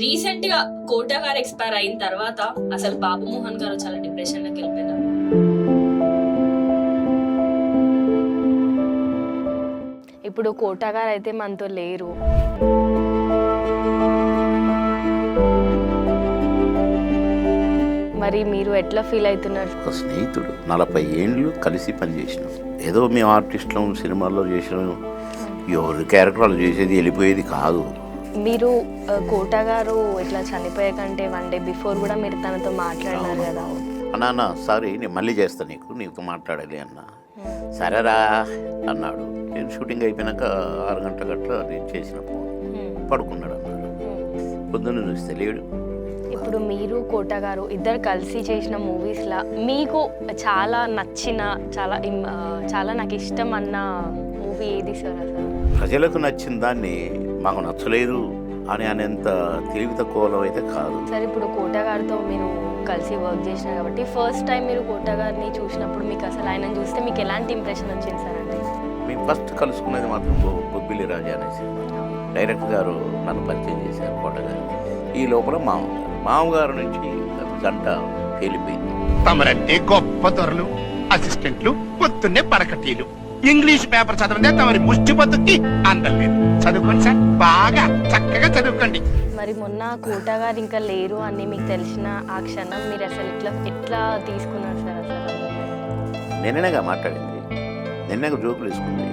రీసెంట్గా కోటా గారు ఎక్స్పైర్ అయిన తర్వాత అసలు బాబు మోహన్ గారు చాలా డిప్రెషన్లోకి వెళ్ళిపోయినారు ఇప్పుడు కోటా గారు అయితే మనతో లేరు. మరి మీరు ఎట్లా ఫీల్ అవుతున్నారు? ఒక స్నేహితుడు నలభై ఏండ్లు కలిసి పనిచేసినాం. ఏదో మేము ఆర్టిస్టులం సినిమాల్లో చేసినాం. ఎవరి క్యారెక్టర్ వాళ్ళు చేసేది వెళ్ళిపోయేది కాదు. మీరు కోటా గారు ఇట్లా చనిపోయే కంటే వన్ డే బిఫోర్ కూడా మీరు తనతో మాట్లాడినారు కదా. అన్నా సారీ నేను మళ్ళీ చేస్తా నీకు నీకు మాట్లాడాలి అన్న. సరేరా అన్నాడు. నేను షూటింగ్ అయిపోయినాక ఆరు గంటల గట్ల నేను చేసిన ఫోన్. పడుకున్నాడు అన్నాడు పొద్దున్న చూస్తే లేడు. ఇప్పుడు మీరు కోట గారు ఇద్దరు కలిసి చేసిన మూవీస్లా మీకు చాలా నచ్చిన చాలా చాలా నాకు ఇష్టం అన్న మూవీ ఏది సార్ అసలు? ప్రజలకు నచ్చిన దాన్ని మాకు నచ్చలేదు అని అనేంత తెలివి తక్కువలో అయితే కాదు. సార్ ఇప్పుడు కోట గారితో మీరు కలిసి వర్క్ చేసినారు కాబట్టి ఫస్ట్ టైం మీరు కోట గారిని చూసినప్పుడు మీకు అసలు ఆయన చూస్తే మీకు ఎలాంటి ఇంప్రెషన్ వచ్చింది సార్ అంటే? మేము ఫస్ట్ కలుసుకున్నది మాత్రం బొబ్బిలి రాజా అనేసి డైరెక్టర్ గారు నన్ను పరిచయం చేశారు కోట గారు ఈ లోపల మామగారు మామగారు నుంచి జంట పేలిపోయింది. తమరంటే గొప్ప దొరలు అసిస్టెంట్లు పొద్దున్నే పరకటీలు ఇంగ్లీష్ పేపర్ చదవదే తమరి ముష్టి బతుక్కి అందలేదు. చదువుకోండి సార్ బాగా చక్కగా చదువుకోండి. మరి మొన్న కోట గారు ఇంకా లేరు అని మీకు తెలిసిన ఆ క్షణం మీరు అసలు ఎట్లా ఎట్లా తీసుకున్నారు సార్ అసలు? నిన్ననేగా మాట్లాడింది. నిన్నగా జోకులు వేసుకుంది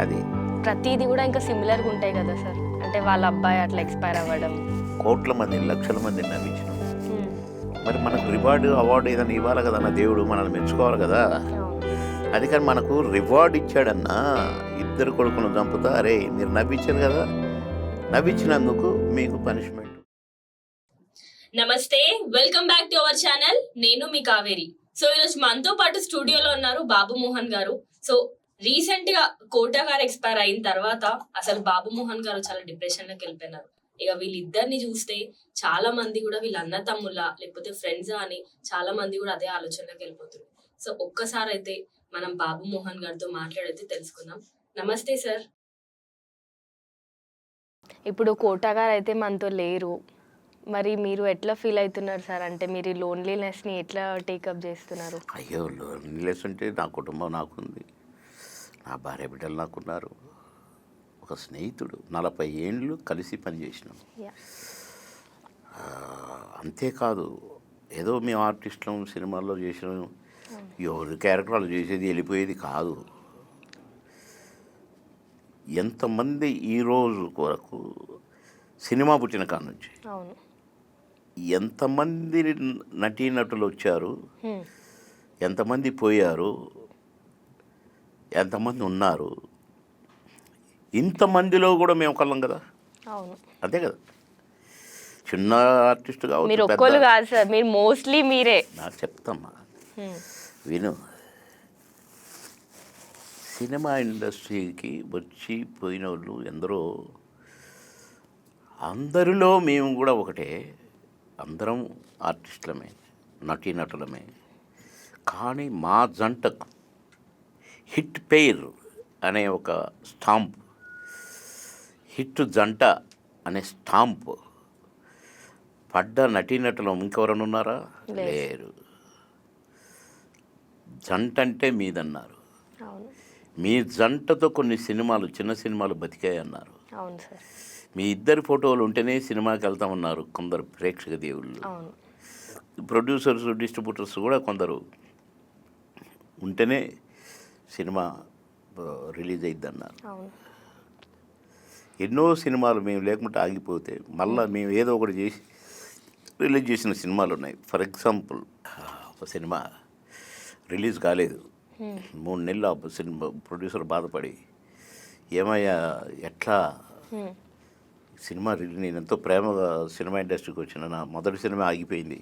అది. ప్రతిదీ కూడా ఇంకా సిమిలర్గా ఉంటాయి కదా సార్. అంటే వాళ్ళ అబ్బాయి అట్లా ఎక్స్పైర్ అవ్వడం. కోట్ల మందిని లక్షల మందిని నవ్వించినాం హ్మ్. మరి మనకు రివార్డు అవార్డు ఏదైనా ఇవ్వాలి కదా నా దేవుడు మనల్ని మెచ్చుకోవాలి కదా? అందుకని అది మనకు రివార్డ్ ఇచ్చాడన్నా ఇద్దరు కొడుకును చంపుతా అరే మీరు నవ్వించారు కదా. నవ్వించినందుకు మీకు పనిష్మెంట్ నమస్తే welcome back to our channel నేను మీ కావేరి. సో ఈరోజు మనతో పాటు స్టూడియోలో ఉన్నారు బాబు మోహన్ గారు. సో రీసెంట్గా కోట గారు ఎక్స్పైర్ అయిన తర్వాత అసలు బాబు మోహన్ గారు చాలా డిప్రెషన్లోకి వెళ్ళిపోయినారు. ఇక వీళ్ళిద్దరిని చూస్తే చాలా మంది కూడా వీళ్ళ అన్న తమ్ముళ్ళ లేకపోతే ఫ్రెండ్స్ అని చాలా మంది కూడా అదే ఆలోచనలోకి వెళ్ళిపోతుంది సో ఒక్కసారి అయితే మనం బాబు మోహన్ గారితో మాట్లాడైతే తెలుసుకుందాం. నమస్తే సార్. ఇప్పుడు కోట గారు అయితే మనతో లేరు. మరి మీరు ఎట్లా ఫీల్ అవుతున్నారు సార్? అంటే మీరు ఈ లోన్లీనెస్ని ఎట్లా టేకప్ చేస్తున్నారు? అయ్యో లోన్లీనెస్ అంటే నా కుటుంబం నాకుంది. నా భార్య బిడ్డలు నాకున్నారు. ఒక స్నేహితుడు. నలభై ఏండ్లు కలిసి పనిచేసినాం అంతేకాదు ఏదో మేము ఆర్టిస్టులం సినిమాల్లో చేసినాం. ఎవరి క్యారెక్టర్ వాళ్ళు చేసేది వెళ్ళిపోయేది కాదు. ఎంతమంది ఈ రోజు వరకు సినిమా పుట్టిన కాడ నుంచి ఎంతమంది నటీనటులు వచ్చారు. ఎంతమంది పోయారు ఎంతమంది ఉన్నారు ఇంతమందిలో కూడా మేము ఒకళ్ళం కదా. అంతే కదా. చిన్న ఆర్టిస్ట్ మీరు కావచ్చు కాదు సార్ మీరు మోస్ట్లీ మీరే. నాకు చెప్తామ్మా. విను. సినిమా ఇండస్ట్రీకి వచ్చి పోయిన వాళ్ళు ఎందరో అందరిలో మేము కూడా ఒకటే. అందరం ఆర్టిస్టులమే నటీనటులమే కానీ మా జంటకు హిట్ పెయిర్ అనే ఒక స్టాంప్ హిట్ జంట అనే స్టాంప్ పడ్డ నటీనటులు ఇంకెవరైనా ఉన్నారా. లేరు. జంట అంటే మీదన్నారు మీ జంటతో కొన్ని సినిమాలు చిన్న సినిమాలు బతికాయి అన్నారు అవును సార్. మీ ఇద్దరి ఫోటోలు ఉంటేనే సినిమాకి వెళ్తామన్నారు కొందరు ప్రేక్షక దేవుళ్ళు. ప్రొడ్యూసర్స్ డిస్ట్రిబ్యూటర్స్ కూడా కొందరు ఉంటేనే సినిమా రిలీజ్ అయింది అన్నారు ఎన్నో సినిమాలు మేము లేకుంటే ఆగిపోతే మళ్ళీ మేము ఏదో ఒకటి చేసి రిలీజ్ చేసిన సినిమాలు ఉన్నాయి. ఫర్ ఎగ్జాంపుల్ ఒక సినిమా రిలీజ్ కాలేదు. మూడు నెలలు ఆ సినిమా ప్రొడ్యూసర్ బాధపడి ఏమయ్యా ఎట్లా. సినిమా రిలీజ్ నేను ఎంతో ప్రేమగా సినిమా ఇండస్ట్రీకి వచ్చిన నా మొదటి సినిమా ఆగిపోయింది.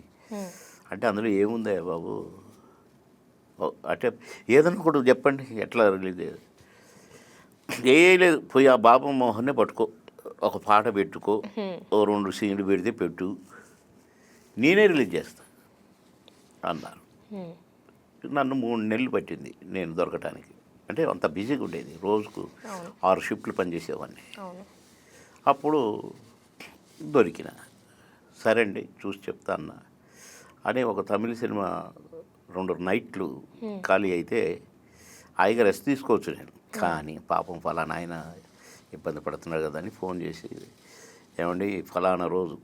అంటే అందులో ఏముందా బాబు? అంటే ఏదన్నా కూడా చెప్పండి ఎట్లా రిలీజ్ అయ్యేది? ఏ లేదు పోయి ఆ బాబు మోహన్నే పట్టుకో ఒక పాట పెట్టుకో ఓ రెండు సీన్లు పెడితే పెట్టు నేనే రిలీజ్ చేస్తా అన్నారు. నన్ను మూడు నెలలు పట్టింది నేను దొరకటానికి. అంటే అంత బిజీగా ఉండేది రోజుకు ఆరు షిఫ్ట్లు పనిచేసేవాడిని. అప్పుడు దొరికిన. సరే అండి చూసి చెప్తా అన్న. అని ఒక తమిళ సినిమా రెండు నైట్లు ఖాళీ అయితే హాయిగా రెస్ట్ తీసుకోవచ్చు నేను. కానీ పాపం ఫలానా ఆయన ఇబ్బంది పడుతున్నాడు కదా అని ఫోన్ చేసి ఏమండి ఫలానా రోజు.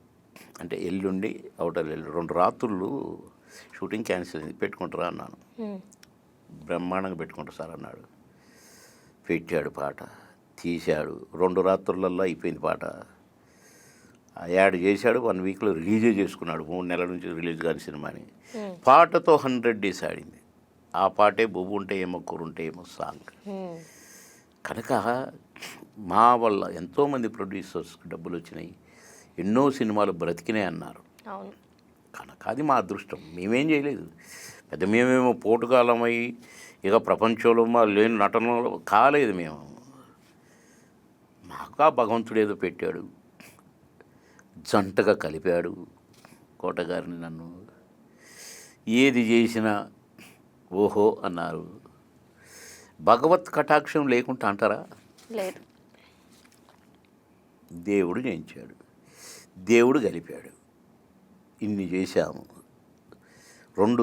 అంటే ఎల్లుండి అవుటర్ ఎల్లు రెండు రాత్రులు షూటింగ్ క్యాన్సిల్ అయింది పెట్టుకుంటారా అన్నాను. బ్రహ్మాండంగా పెట్టుకుంటా సార్ అన్నాడు. పెట్టాడు పాట తీశాడు. రెండు రాత్రులల్లో అయిపోయింది పాట. ఆ యాడ్ చేశాడు వన్ వీక్లో రిలీజే చేసుకున్నాడు. మూడు నెలల నుంచి రిలీజ్ కాని సినిమాని. పాటతో హండ్రెడ్ డేస్ ఆడింది. ఆ పాటే బొబ్బు ఉంటే ఏమో కూరుంటే ఏమో సాంగ్. కనుక మా వల్ల ఎంతోమంది ప్రొడ్యూసర్స్కి డబ్బులు వచ్చినాయి ఎన్నో సినిమాలు బ్రతికినాయి అన్నారు కనుక అది మా అదృష్టం. మేమేం చేయలేదు. పెద్ద మేమేమో పోటుకాలమై ఇక ప్రపంచంలో మా లేని నటనలో కాలేదు మేము. మాకు ఆ భగవంతుడు ఏదో పెట్టాడు. జంటగా కలిపాడు కోటగారిని నన్ను. ఏది చేసినా ఓహో అన్నారు. భగవత్ కటాక్షం లేకుండా అంటారా? లేదు. దేవుడు చేయించాడు దేవుడు కలిపాడు ఇన్ని చేశాము. రెండు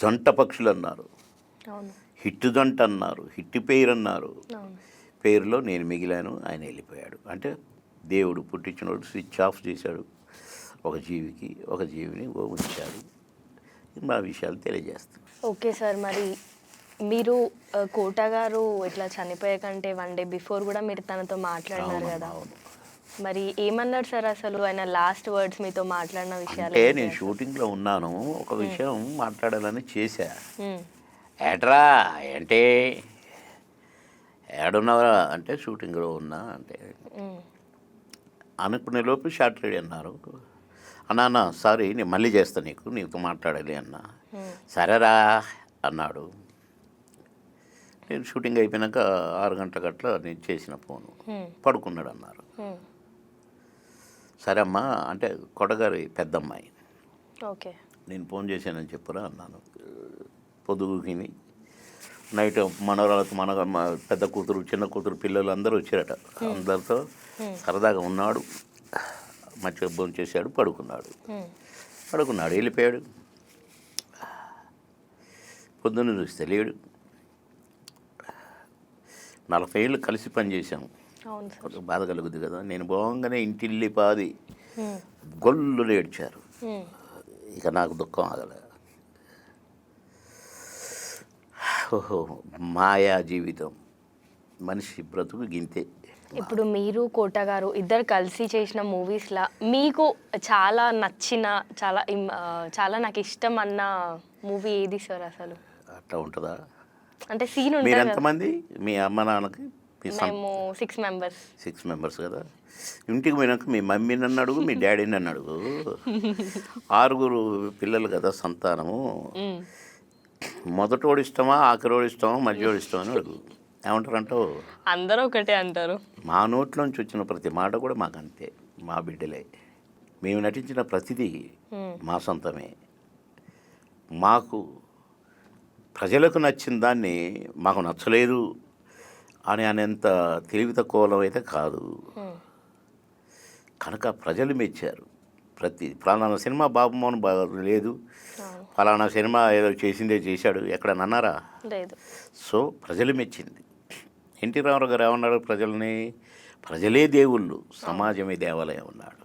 జంట పక్షులు అన్నారు అవును. హిట్ జంట అన్నారు హిట్ పేరు అన్నారు పేరులో నేను మిగిలాను ఆయన వెళ్ళిపోయాడు. అంటే దేవుడు పుట్టించినోడు స్విచ్ ఆఫ్ చేశాడు. ఒక జీవికి ఒక జీవిని ఉంచాడు. మా విషయాలు తెలియజేస్తాను ఓకే సార్ మరి మీరు కోట గారు ఇట్లా చనిపోయే కంటే వన్ డే బిఫోర్ కూడా మీరు తనతో మాట్లాడినారు కదా. మరి ఏమన్నారు సార్ అసలు? ఆయన లాస్ట్ వర్డ్స్ మీతో మాట్లాడిన విషయాలు అంటే నేను? షూటింగ్లో ఉన్నాను. ఒక విషయం మాట్లాడాలని చేశా. ఏట్రా అంటే ఏడున్నావరా అంటే షూటింగ్లో ఉన్నా అంటే. అనుకునే లోపు షార్ట్ రెడీ అన్నారు. అన్నా సారీ నేను మళ్ళీ చేస్తా నీకు నీతో మాట్లాడాలి అన్న. సరేరా అన్నాడు. నేను షూటింగ్ అయిపోయినాక ఆరు గంటల గట్ల నేను చేసిన ఫోను. పడుకున్నాడు అన్నారు. సరే అమ్మా అంటే కొడగారి పెద్దమ్మాయి. ఓకే. నేను ఫోన్ చేశానని చెప్పురా అన్నాను. పొద్దుగుకిని నైట్ మనవరాలతో మన పెద్ద కూతురు చిన్న కూతురు పిల్లలు అందరూ వచ్చారట. అందరితో సరదాగా ఉన్నాడు. మంచిగా భోజనం చేశాడు పడుకున్నాడు. పడుకున్నాడు వెళ్ళిపోయాడు. పొద్దున్న చూస్తే లేడు నలభై ఏళ్ళు కలిసి పనిచేసాము అవును బాధ కలుగుద్ది కదా. నేను పోగానే ఇంటిల్లి పాది గొల్లు ఏడ్చారు. ఇక నాకు దుఃఖం ఆగలే. ఓహో మాయా జీవితం. మనిషి బ్రతుకు గింతే. ఇప్పుడు మీరు కోట గారు ఇద్దరు కలిసి చేసిన మూవీస్లా మీకు చాలా నచ్చిన చాలా చాలా నాకు ఇష్టం అన్న మూవీ ఏది సార్ అసలు? అట్లా ఉంటుందా? అంటే సీన్ మీరు ఉంటుంది. ఎంతమంది? మీ అమ్మ నాన్నకి? మేము సిక్స్ మెంబర్స్ సిక్స్ మెంబర్స్ కదా? ఇంటికి పోయినాక మీ మమ్మీ నన్ను అడుగు మీ డాడీ నన్ను అడుగు. ఆరుగురు పిల్లలు కదా సంతానము. మొదటోడు ఇష్టమా ఆఖరోడు ఇష్టమా మధ్యోడు ఇష్టమా అని అడుగు. ఏమంటారంటావు అందరూ ఒకటే అంటారు. మా నోట్లోంచి వచ్చిన ప్రతి మాట కూడా మాకు అంతే మా బిడ్డలే. మేము నటించిన ప్రతిదీ. మా సొంతమే. మాకు ప్రజలకు నచ్చిన దాన్ని మాకు నచ్చలేదు. అని అనేంత తెలివి తక్కువలం అయితే కాదు. కనుక ప్రజలు మెచ్చారు. ప్రతి ఫలానా సినిమా బాబుమోహన్ లేదు. ఫలానా సినిమా ఏదో చేసిందే చేశాడు. ఎక్కడ లేదు. సో ప్రజలు మెచ్చింది. ఎన్టీ రామారావు గారు ఏమన్నాడు? ప్రజల్ని ప్రజలే దేవుళ్ళు సమాజమే దేవాలయం అన్నాడు.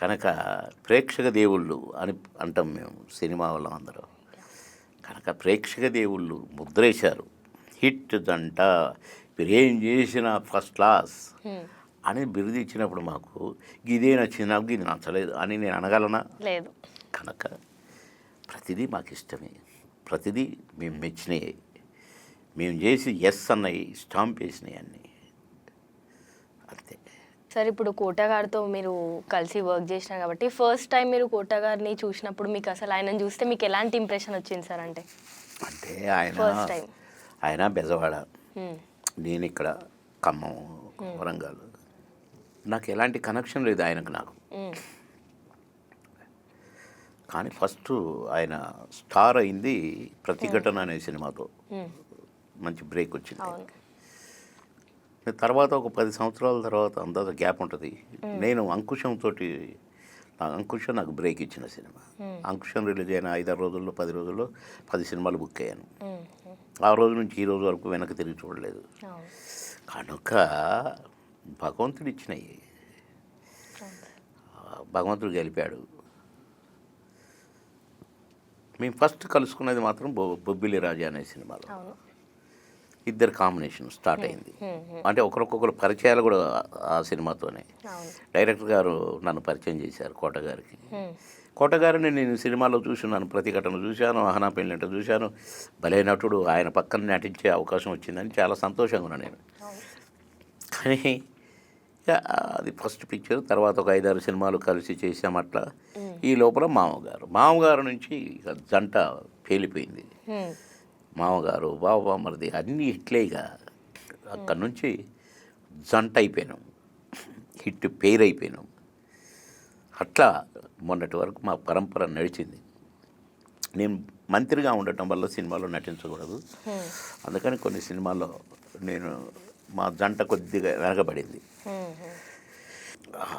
కనుక ప్రేక్షక దేవుళ్ళు అని అంటాం మేము సినిమా వాళ్ళం అందరం. కనుక ప్రేక్షక దేవుళ్ళు ముద్రేశారు. హిట్ జంట మీరు ఏం చేసినా ఫస్ట్ క్లాస్. అని బిరుదు ఇచ్చినప్పుడు మాకు ఇదే నచ్చింది నాకు ఇది నచ్చలేదు అని నేను అనగలనా? లేదు. కనుక ప్రతిదీ మాకు ఇష్టమే. ప్రతిదీ మేము మెచ్చినాయి. మేము చేసి ఎస్ అన్నవి స్టాంప్ వేసినాయి అన్నీ. అంతే. సార్ ఇప్పుడు కోట గారితో మీరు కలిసి వర్క్ చేసినారు కాబట్టి ఫస్ట్ టైం మీరు కోట గారిని చూసినప్పుడు మీకు అసలు ఆయనను చూస్తే మీకు ఎలాంటి ఇంప్రెషన్ వచ్చింది సార్ అంటే? అంటే ఆయన. ఆయన బెజవాడ. నేను ఇక్కడ ఖమ్మం వరంగల్. నాకు ఎలాంటి కనెక్షన్ లేదు ఆయనకు నాకు. కానీ ఫస్ట్ ఆయన స్టార్ అయింది ప్రతిఘటన అనే సినిమాతో. మంచి బ్రేక్ వచ్చింది. తర్వాత ఒక పది సంవత్సరాల తర్వాత అందాజ గ్యాప్ ఉంటుంది. నేను అంకుశంతో అంకుశం నాకు బ్రేక్ ఇచ్చిన సినిమా. అంకుశం రిలీజ్ అయిన ఐదారు రోజుల్లో పది రోజుల్లో పది సినిమాలు బుక్ అయ్యాను. ఆ రోజు నుంచి ఈ రోజు వరకు వెనక్కి తిరిగి చూడలేదు. కనుక భగవంతుడు ఇచ్చినవి భగవంతుడు గెలిపాడు. మేము ఫస్ట్ కలుసుకున్నది మాత్రం బొ బొబ్బిలి రాజా అనే సినిమాలో. ఇద్దరు కాంబినేషన్ స్టార్ట్ అయింది. అంటే ఒకరికొకరు పరిచయాలు కూడా ఆ సినిమాతోనే. డైరెక్టర్ గారు నన్ను పరిచయం చేశారు కోట గారికి. మ్మ్. కోట గారిని నేను సినిమాలో చూసున్నాను ప్రతిఘటన చూశాను ఆహనా పెళ్ళింట చూశాను. భలే నటుడు ఆయన పక్కన నటించే అవకాశం వచ్చిందని చాలా సంతోషంగా ఉన్నాను నేను. కానీ ఇక అది ఫస్ట్ పిక్చర్ తర్వాత ఒక ఐదారు సినిమాలు కలిసి చేసాం అట్లా. ఈ లోపల మామగారు మామగారు నుంచి ఇక జంట పేలిపోయింది. మ్మ్. మామగారు బాబా మరిది అన్నీ హిట్లే ఇక అక్కడి నుంచి జంట అయిపోయినాం. హిట్ పేరు అయిపోయినాం అట్లా మొన్నటి వరకు మా పరంపర నడిచింది. నేను మంత్రిగా ఉండటం వల్ల సినిమాలో నటించకూడదు. అందుకని కొన్ని సినిమాల్లో నేను మా జంట కొద్దిగా వెనకబడింది.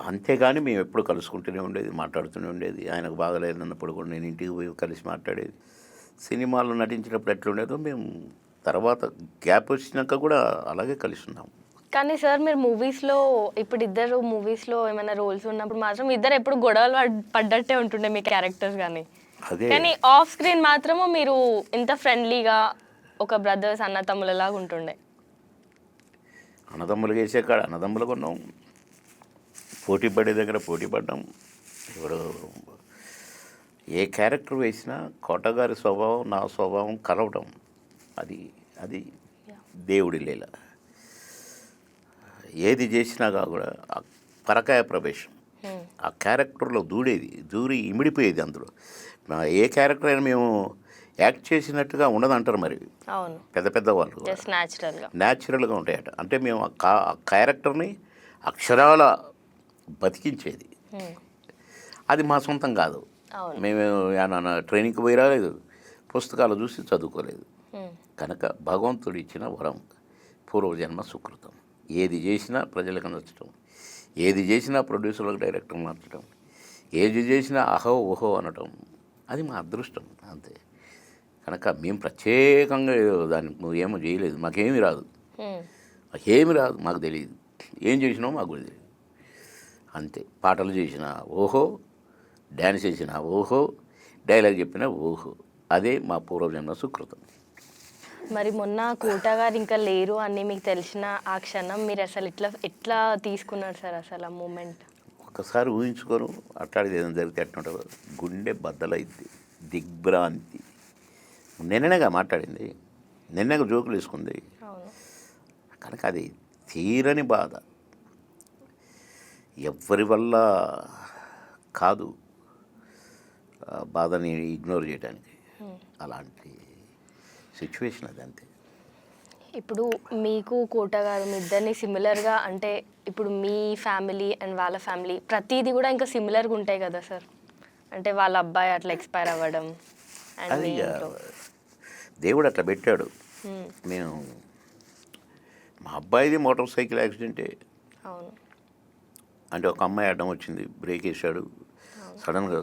అంతేగాని మేము ఎప్పుడు కలుసుకుంటూనే ఉండేది మాట్లాడుతూనే ఉండేది. ఆయనకు బాగలేదన్నప్పుడు కూడా నేను ఇంటికి పోయి కలిసి మాట్లాడేది. సినిమాలో నటించినప్పుడు ఎట్లుండేదో మేము తర్వాత గ్యాప్ వచ్చినాక కూడా అలాగే కలిసి ఉన్నాం. కానీ సార్ మీరు మూవీస్లో ఇప్పుడు ఇద్దరు మూవీస్లో ఏమైనా రోల్స్ ఉన్నప్పుడు మాత్రం ఇద్దరు ఎప్పుడు గొడవలు పడ్- పడ్డట్టే ఉంటుండే మీ క్యారెక్టర్స్ కానీ. కానీ ఆఫ్ స్క్రీన్ మాత్రము మీరు ఇంత ఫ్రెండ్లీగా ఒక బ్రదర్స్ అన్న తమ్ములలాగా ఉంటుండే. అన్నదమ్ములు వేసే కాడ అన్నదమ్ములు కొన్నాం. పోటీ పడే దగ్గర పోటీ పడ్డాం. ఇప్పుడు ఏ క్యారెక్టర్ వేసినా కోటగారి స్వభావం నా స్వభావం కలవటం. అది అది దేవుడి లీల. ఏది చేసినా కూడా ఆ పరకాయ ప్రవేశం. ఆ క్యారెక్టర్లో దూడేది దూరి ఇమిడిపోయేది అందులో. ఏ క్యారెక్టర్ అయినా మేము యాక్ట్ చేసినట్టుగా ఉండదంటారు మరి. పెద్ద పెద్ద వాళ్ళు న్యాచురల్గా. ఉంటాయట. అంటే మేము ఆ క్యారెక్టర్ని అక్షరాల బతికించేది. అది మా సొంతం కాదు. మేము ట్రైనింగ్కి పోయి రాలేదు పుస్తకాలు చూసి చదువుకోలేదు. కనుక భగవంతుడు ఇచ్చిన వరం పూర్వజన్మ సుకృతం. ఏది చేసినా ప్రజలకు నచ్చటం. ఏది చేసినా ప్రొడ్యూసర్లకు డైరెక్టర్ నచ్చటం. ఏది చేసినా అహో ఓహో అనటం. అది మా అదృష్టం. అంతే. కనుక మేము ప్రత్యేకంగా దాన్ని ఏమో చేయలేదు. మాకేమీ రాదు. మాకేమి రాదు. మాకు తెలియదు. ఏం చేసినామో మాకు కూడా తెలియదు. అంతే. పాటలు చేసిన ఓహో డ్యాన్స్ చేసిన ఓహో డైలాగ్ చెప్పిన ఓహో. అదే మా పూర్వజన్మ సుకృతం. మరి మొన్న కోట గారు ఇంకా లేరు అని మీకు తెలిసిన ఆ క్షణం మీరు అసలు ఎట్లా ఎట్లా తీసుకున్నారు సార్ అసలు ఆ మూమెంట్? ఒక్కసారి ఊహించుకోరు అట్లాంటిది ఏదైనా జరిగితే ఎట్లుంటుందో గుండె బద్దలైద్ది దిగ్భ్రాంతి. నిన్ననేగా మాట్లాడింది నిన్నగా జోకులు వేసుకుంది. కనుక అది తీరని బాధ. ఎవ్వరి వల్ల కాదు బాధని ఇగ్నోర్ చేయడానికి అలాంటి సిచ్యువేషన్ అది అంతే. ఇప్పుడు మీకు కోట గారు మీ ఇద్దరిని సిమిలర్గా అంటే ఇప్పుడు మీ ఫ్యామిలీ అండ్ వాళ్ళ ఫ్యామిలీ ప్రతిదీ కూడా ఇంకా సిమిలర్గా ఉంటాయి కదా సార్? అంటే వాళ్ళ అబ్బాయి అట్లా ఎక్స్పైర్ అవ్వడం అది దేవుడు అట్లా పెట్టాడు. మేము మా అబ్బాయిది మోటార్ సైకిల్ యాక్సిడెంటే అవును. అంటే ఒక అమ్మాయి అడ్డం వచ్చింది బ్రేక్ వేసాడు సడన్గా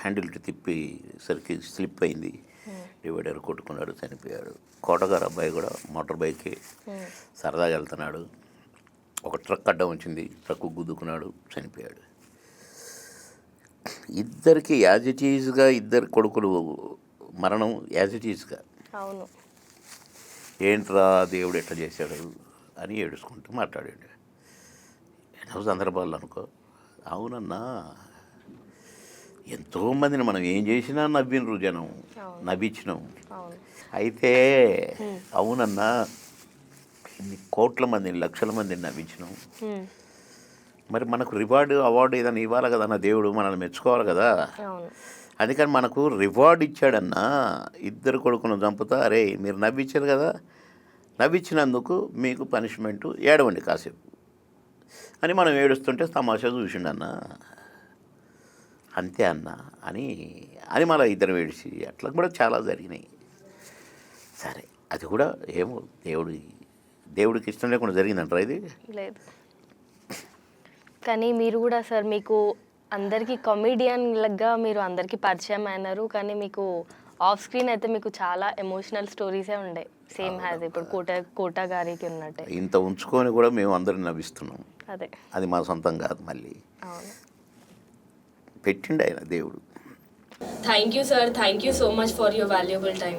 హ్యాండిల్ తిప్పి సరికి స్లిప్ అయింది. డివైడర్ కొట్టుకున్నాడు చనిపోయాడు. కోటగారు అబ్బాయి కూడా మోటార్ బైక్కి. సరదాగా వెళ్తున్నాడు. ఒక ట్రక్ అడ్డం వచ్చింది ట్రక్ గుద్దుకున్నాడు చనిపోయాడు. ఇద్దరికి యాజ్ ఇట్ ఈజ్గా ఇద్దరు కొడుకులు మరణం యాజ్ ఇట్ ఈజ్గా. అవును. ఏంట్రా దేవుడు ఎట్లా చేశాడు అని ఏడుచుకుంటూ మాట్లాడాడు. ఎన్నో సందర్భాలు అనుకో అవునన్నా ఎంతోమందిని మనం ఏం చేసినా నవ్వినరు జనం. నవ్వించినాం అయితే అవునన్నా ఇన్ని కోట్ల మందిని లక్షల మందిని నవ్వించినాం. మరి మనకు రివార్డు అవార్డు ఏదైనా ఇవ్వాలి కదా అన్న దేవుడు మనల్ని మెచ్చుకోవాలి కదా? అందుకని మనకు రివార్డ్ ఇచ్చాడన్నా ఇద్దరు కొడుకును చంపుతా అరే మీరు నవ్వించారు కదా? నవ్వించినందుకు మీకు పనిష్మెంట్ ఏడవండి కాసేపు. అని మనం ఏడుస్తుంటే తమాషా చూసిండన్న. అంతే అన్న అని అని మళ్ళీ ఇద్దరు ఏడిచి అట్లా కూడా చాలా జరిగినాయి. సరే అది కూడా ఏమో దేవుడి దేవుడికి ఇష్టం లేకుండా జరిగిందంటారా ఇది? లేదు. కానీ మీరు కూడా సార్ మీకు అందరికీ కమెడియన్గా మీరు అందరికీ పరిచయం అయినారు. కానీ మీకు ఆఫ్ స్క్రీన్ అయితే మీకు చాలా ఎమోషనల్ స్టోరీసే ఉండే. సేమ్ హ్యాజ్ ఇప్పుడు కోట కోట గారికి ఉన్నట్టే. ఇంత ఉంచుకొని కూడా మేము అందరిని నవ్విస్తున్నాం. అదే. అది మా సొంతం కాదు మళ్ళీ. అవును. పెట్టిండు ఆయన దేవుడు. Thank you sir thank you so much for your valuable time